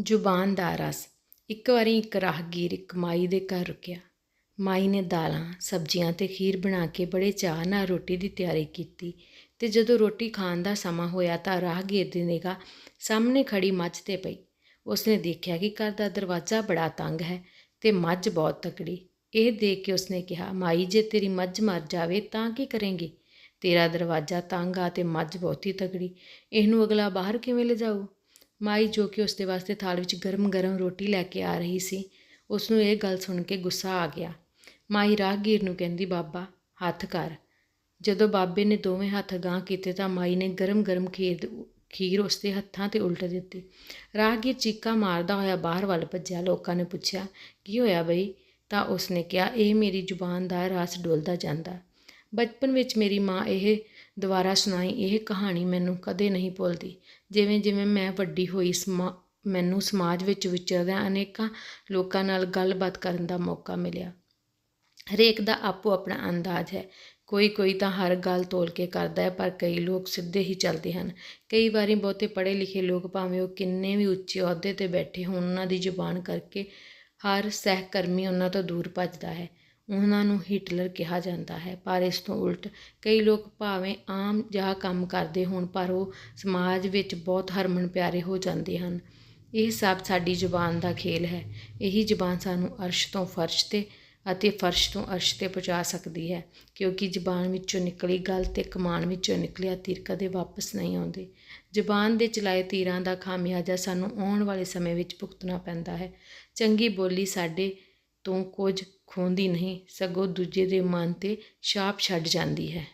ਜ਼ੁਬਾਨ ਦਾ ਰਸ। ਇੱਕ ਵਾਰੀ ਇੱਕ ਰਾਹਗੀਰ ਇੱਕ ਮਾਈ ਦੇ ਘਰ ਰੁਕਿਆ। ਮਾਈ ਨੇ ਦਾਲਾਂ, ਸਬਜ਼ੀਆਂ ਤੇ ਖੀਰ ਬਣਾ ਕੇ ਬੜੇ ਚਾਅ ਨਾਲ ਰੋਟੀ ਦੀ ਤਿਆਰੀ ਕੀਤੀ ਤੇ ਜਦੋਂ ਰੋਟੀ ਖਾਣ ਦਾ ਸਮਾਂ ਹੋਇਆ ਤਾਂ ਰਾਹਗੀਰ ਦੀ ਨਿਗਾਹ ਸਾਹਮਣੇ ਖੜੀ ਮੱਝ ਤੇ ਪਈ। ਉਸਨੇ ਦੇਖਿਆ ਕਿ ਘਰ ਦਾ ਦਰਵਾਜ਼ਾ ਬੜਾ ਤੰਗ ਹੈ ਤੇ ਮੱਝ ਬਹੁਤ ਤਕੜੀ। ਇਹ ਦੇਖ ਕੇ ਉਸਨੇ ਕਿਹਾ, ਮਾਈ, ਜੇ ਤੇਰੀ ਮੱਝ ਮਰ ਜਾਵੇ ਤਾਂ ਕੀ ਕਰੇਂਗੀ? ਤੇਰਾ ਦਰਵਾਜ਼ਾ ਤੰਗ ਆ ਤੇ ਮੱਝ ਬਹੁਤੀ ਤਕੜੀ। ਇਹਨੂੰ ਅਗਲਾ ਬਾਹਰ ਕਿਵੇਂ ਲਿਜਾਊ? ਮਾਈ ਜੋ ਕਿ ਉਸਦੇ ਵਾਸਤੇ ਥਾਲ ਵਿੱਚ ਗਰਮ-ਗਰਮ ਰੋਟੀ ਲੈ ਕੇ ਆ ਰਹੀ ਸੀ ਉਸ ਨੂੰ ਇਹ ਗੱਲ ਸੁਣ ਕੇ ਗੁੱਸਾ ਆ ਗਿਆ। ਮਾਈ ਰਾਹਗੀਰ ਨੂੰ ਕਹਿੰਦੀ, ਬਾਬਾ, ਹੱਥ ਕਰ। ਜਦੋਂ ਬਾਬੇ ਨੇ ਦੋਵੇਂ ਹੱਥ ਗਾਂਹ ਕੀਤੇ ਤਾਂ ਮਾਈ ਨੇ ਗਰਮ-ਗਰਮ ਖੀਰ ਖੀਰ ਉਸਦੇ ਹੱਥਾਂ ਤੇ ਉਲਟ ਦਿੱਤੀ। ਰਾਹਗੀਰ ਚੀਕਾ ਮਾਰਦਾ ਹੋਇਆ ਬਾਹਰ ਵੱਲ ਭੱਜਿਆ। ਲੋਕਾਂ ਨੇ ਪੁੱਛਿਆ, ਕੀ ਹੋਇਆ ਬਈ? ਤਾਂ ਉਸਨੇ ਕਿਹਾ, ਇਹ ਮੇਰੀ ਜ਼ੁਬਾਨ ਦਾ ਰਸ ਡੋਲਦਾ ਜਾਂਦਾ। ਬਚਪਨ ਵਿੱਚ ਮੇਰੀ ਮਾਂ ਇਹ ਦੁਬਾਰਾ ਸੁਣਾਈ, ਇਹ ਕਹਾਣੀ ਮੈਨੂੰ ਕਦੇ ਨਹੀਂ ਭੁੱਲਦੀ। ਜਿਵੇਂ ਜਿਵੇਂ ਮੈਂ ਵੱਡੀ ਹੋਈ ਸਮਾ, ਮੈਨੂੰ ਸਮਾਜ ਵਿੱਚ ਵਿਚਰਦਿਆਂ ਅਨੇਕਾਂ ਲੋਕਾਂ ਨਾਲ ਗੱਲਬਾਤ ਕਰਨ ਦਾ ਮੌਕਾ ਮਿਲਿਆ। ਹਰੇਕ ਦਾ ਆਪੋ ਆਪਣਾ ਅੰਦਾਜ਼ ਹੈ। ਕੋਈ ਕੋਈ ਤਾਂ ਹਰ ਗੱਲ ਤੋਲ ਕੇ ਕਰਦਾ ਹੈ, ਪਰ ਕਈ ਲੋਕ ਸਿੱਧੇ ਹੀ ਚੱਲਦੇ ਹਨ। ਕਈ ਵਾਰੀ ਬਹੁਤੇ ਪੜ੍ਹੇ ਲਿਖੇ ਲੋਕ ਭਾਵੇਂ ਉਹ ਕਿੰਨੇ ਵੀ ਉੱਚੇ ਅਹੁਦੇ ਤੇ ਬੈਠੇ ਹੋਣ, ਉਹਨਾਂ ਦੀ ਜ਼ੁਬਾਨ ਕਰਕੇ ਹਰ ਸਹਿਕਰਮੀ ਉਹਨਾਂ ਤੋਂ ਦੂਰ ਭੱਜਦਾ ਹੈ। ਉਹਨਾਂ ਨੂੰ ਹਿਟਲਰ ਕਿਹਾ ਜਾਂਦਾ ਹੈ। ਪਰ ਇਸ ਤੋਂ ਉਲਟ ਕਈ ਲੋਕ ਭਾਵੇਂ ਆਮ ਜਿਹਾ ਕੰਮ ਕਰਦੇ ਹੋਣ, ਪਰ ਉਹ ਸਮਾਜ ਵਿੱਚ ਬਹੁਤ ਹਰਮਨ ਪਿਆਰੇ ਹੋ ਜਾਂਦੇ ਹਨ। ਇਹ ਸਭ ਸਾਡੀ ਜ਼ੁਬਾਨ ਦਾ ਖੇਲ ਹੈ। ਇਹੀ ਜ਼ੁਬਾਨ ਸਾਨੂੰ ਅਰਸ਼ ਤੋਂ ਫਰਸ਼ ਤੇ ਅਤੇ ਫਰਸ਼ ਤੋਂ ਅਰਸ਼ ਤੇ ਪਹੁੰਚਾ ਸਕਦੀ ਹੈ, ਕਿਉਂਕਿ ਜ਼ਬਾਨ ਵਿੱਚੋਂ ਨਿਕਲੀ ਗੱਲ ਤੇ ਕਮਾਨ ਵਿੱਚੋਂ ਨਿਕਲਿਆ ਤੀਰ ਕਦੇ ਵਾਪਸ ਨਹੀਂ ਆਉਂਦੇ। ਜ਼ਬਾਨ ਦੇ ਚਲਾਏ ਤੀਰਾਂ ਦਾ ਖਾਮਿਆਜਾ ਸਾਨੂੰ ਆਉਣ ਵਾਲੇ ਸਮੇਂ ਵਿੱਚ ਭੁਗਤਣਾ ਪੈਂਦਾ ਹੈ। ਚੰਗੀ ਬੋਲੀ ਸਾਡੇ ਤੋਂ ਕੁਝ ਖੋਂਦੀ ਨਹੀਂ ਸਗੋਂ ਦੂਜੇ ਦੇ ਮਨ ਤੇ ਛਾਪ ਛੱਡ ਜਾਂਦੀ ਹੈ।